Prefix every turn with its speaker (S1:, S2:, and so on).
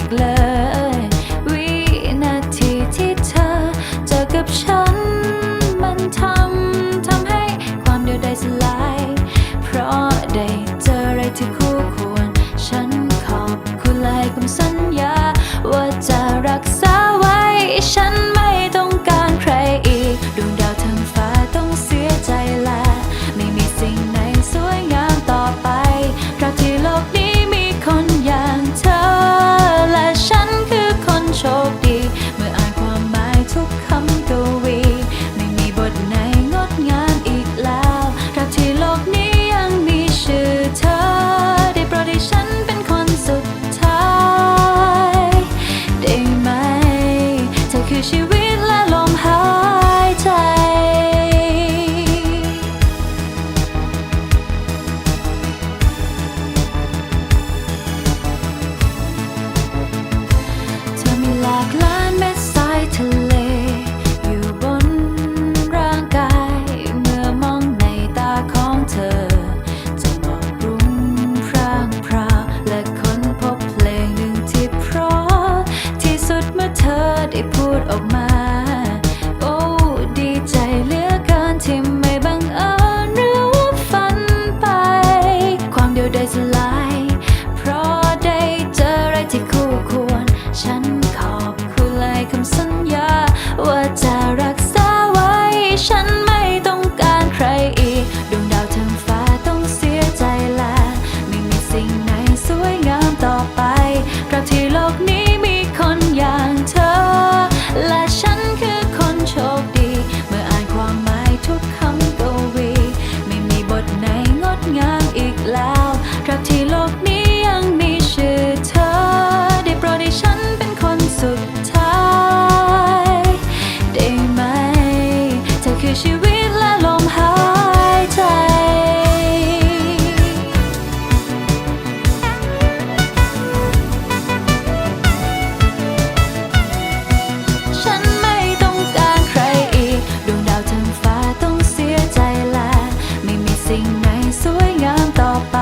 S1: ีกเลย วินาทีที่เธอเจอกับฉัน มันทำทำให้ความเดียวดายสลาย เพราะได้เจออะไรที่คู่ควร ฉันขอบคุณหลายคำสัญญา ว่าจะรักษาไว้ฉัน wish you ได้พูดออกมา ที่โลกนี้ยังมีชื่อเธอ ได้โปรดให้ฉันเป็นคนสุดท้าย ได้ไหม เธอคือชีวิตและลมหายใจ ฉันไม่ต้องการใครอีดวงดาวทั้งฟ้าต้องเสียใจละ ไม่มีสิ่งไหนสวยงามต่อไป